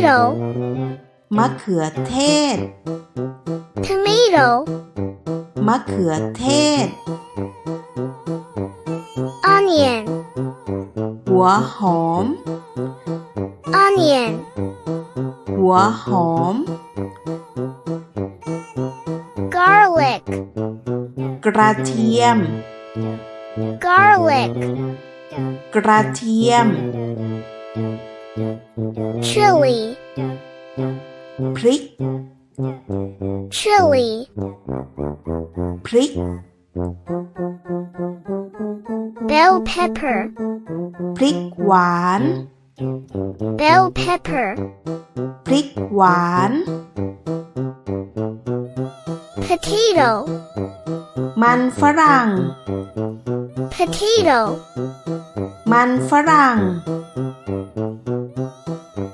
potato, มะเขือเทศ tomato, มะเขือเทศ onion, หัวหอม onion, หัวหอม garlic, กระเทียม garlic, กระเทียม chili, พริก chili, พริก bell pepper, พริกหวาน bell pepper, พริกหวาน potato, มันฝรั่ง potato, มันฝรั่ง